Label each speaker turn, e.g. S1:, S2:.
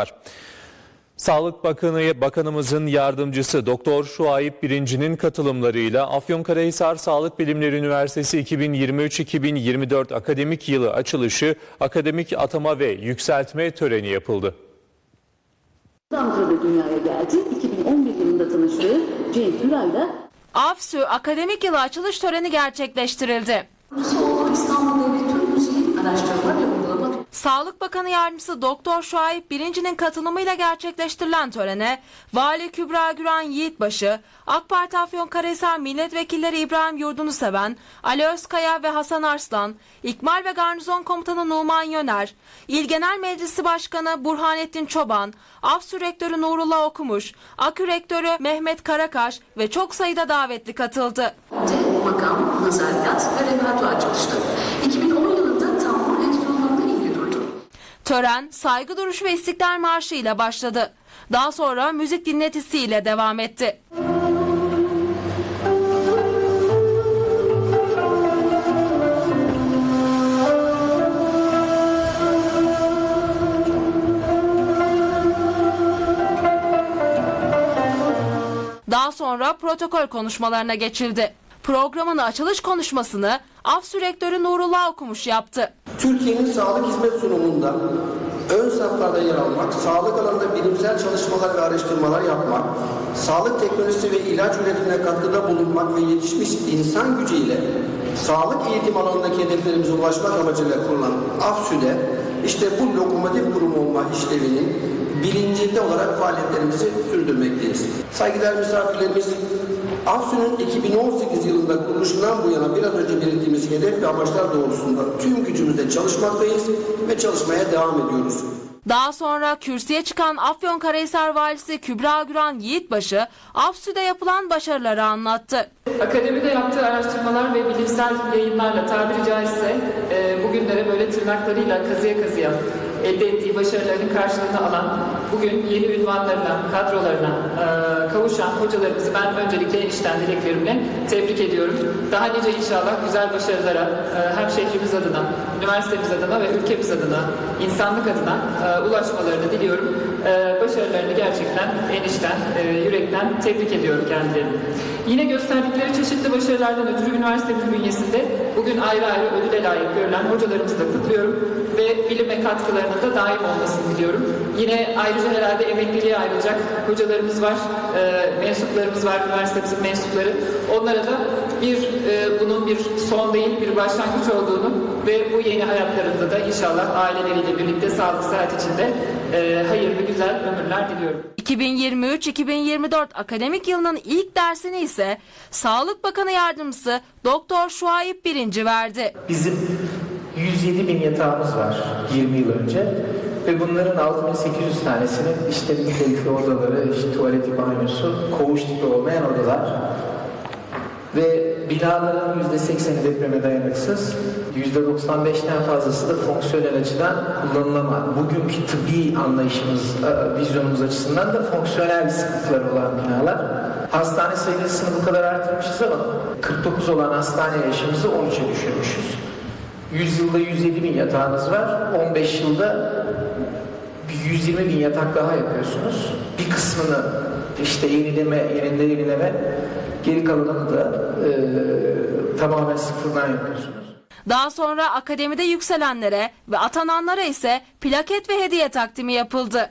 S1: var. Sağlık Bakanı Bakanımızın yardımcısı Doktor Şuayip Birinci'nin katılımlarıyla Afyonkarahisar Sağlık Bilimleri Üniversitesi 2023-2024 akademik yılı açılışı, akademik atama ve yükseltme töreni yapıldı.
S2: Ankara'da dünyaya geldi. 2011 yılında tanıştığı Cenk Hüray'la
S3: AFSÜ akademik yılı açılış töreni gerçekleştirildi.
S2: İstanbul Devlet Türk Müziği Araştırma ve Uygulama
S3: Sağlık Bakanı Yardımcısı Doktor Şuayb Birinci'nin katılımıyla gerçekleştirilen törene Vali Kübra Güran Yiğitbaşı, AK Parti Afyonkarahisar Milletvekilleri İbrahim Yurdunuseven, Ali Özkaya ve Hasan Arslan, İkmal ve Garnizon Komutanı Numan Yöner, İl Genel Meclisi Başkanı Burhanettin Çoban, AFSÜ Rektörü Nurullah Okumuş, AKÜ Rektörü Mehmet Karakaş ve çok sayıda davetli katıldı.
S2: makam, nazariyat ve repertuar çalıştı. 2010 yılında
S3: Tören saygı duruşu ve istiklal marşı ile başladı. Daha sonra müzik dinletisiyle devam etti. Daha sonra protokol konuşmalarına geçildi. Programın açılış konuşmasını AFSÜ Rektörü Nurullah Okumuş yaptı.
S4: Türkiye'nin sağlık hizmet sunumunda ön saflarda yer almak, sağlık alanında bilimsel çalışmalar ve araştırmalar yapmak, sağlık teknolojisi ve ilaç üretimine katkıda bulunmak ve yetişmiş insan gücüyle sağlık eğitim alanındaki hedeflerimize ulaşmak amacıyla kurulan AFSÜ'de işte bu lokomotif kurum olma işlevinin bilincinde olarak faaliyetlerimizi sürdürmekteyiz. Saygıdeğer misafirlerimiz, AFSÜ'nün 2018 yılında kuruluşundan bu yana biraz önce belirttiğimiz hedef ve amaçlar doğrultusunda tüm gücümüzle çalışmaktayız ve çalışmaya devam ediyoruz.
S3: Daha sonra kürsüye çıkan Afyonkarahisar Valisi Kübra Güran Yiğitbaşı, AFSÜ'de yapılan başarıları anlattı.
S5: Akademide yaptığı araştırmalar ve bilimsel yayınlarla tabiri caizse e, bugünlere böyle tırnaklarıyla kazıya kazıya elde ettiği başarılarının karşılığını alan, bugün yeni ünvanlarına, kadrolarına e, kavuşan hocalarımızı ben öncelikle en içten dileklerimle tebrik ediyorum. Daha nice inşallah güzel başarılara e, hem şehrimiz adına, üniversitemiz adına ve ülkemiz adına, insanlık adına e, ulaşmalarını diliyorum. E, başarılarını gerçekten en içten, e, yürekten tebrik ediyorum kendilerini. Yine gösterdikleri çeşitli başarılardan ötürü üniversitemiz bünyesinde bugün ayrı ayrı ödüle layık görülen hocalarımızı da kutluyorum ve bilime katkılarının da daim olmasını diliyorum. Yine ayrıca herhalde emekliliğe ayrılacak hocalarımız var, e, mensuplarımız var, üniversitemizin mensupları. Onlara da bir e, bunun bir son değil, bir başlangıç olduğunu ve bu yeni hayatlarında da inşallah aileleriyle birlikte sağlık sıhhat içinde e, hayırlı güzel ömürler diliyorum.
S3: 2023-2024 akademik yılının ilk dersini ise Sağlık Bakanı Yardımcısı Doktor Şuayb Birinci verdi.
S6: Bizim 107 bin yatağımız var 20 yıl önce ve bunların 6800 tanesinin işte nitelikli odaları, işte tuvaleti, banyosu, koğuş tipi olmayan odalar ve binaların %80'i depreme dayanıksız, %95'ten fazlası da fonksiyonel açıdan kullanılamaz. Bugünkü tıbbi anlayışımız, e, vizyonumuz açısından da fonksiyonel sıkıntıları olan binalar. Hastane sayısını bu kadar arttırmışız ama 49 olan hastane yaşımızı 13'e düşürmüşüz. 100 yılda 107 bin yatağınız var. 15 yılda bir 120 bin yatak daha yapıyorsunuz. Bir kısmını işte yenileme, yerinde yenileme, geri kalanını da e, tamamen sıfırdan yapıyorsunuz.
S3: Daha sonra akademide yükselenlere ve atananlara ise plaket ve hediye takdimi yapıldı.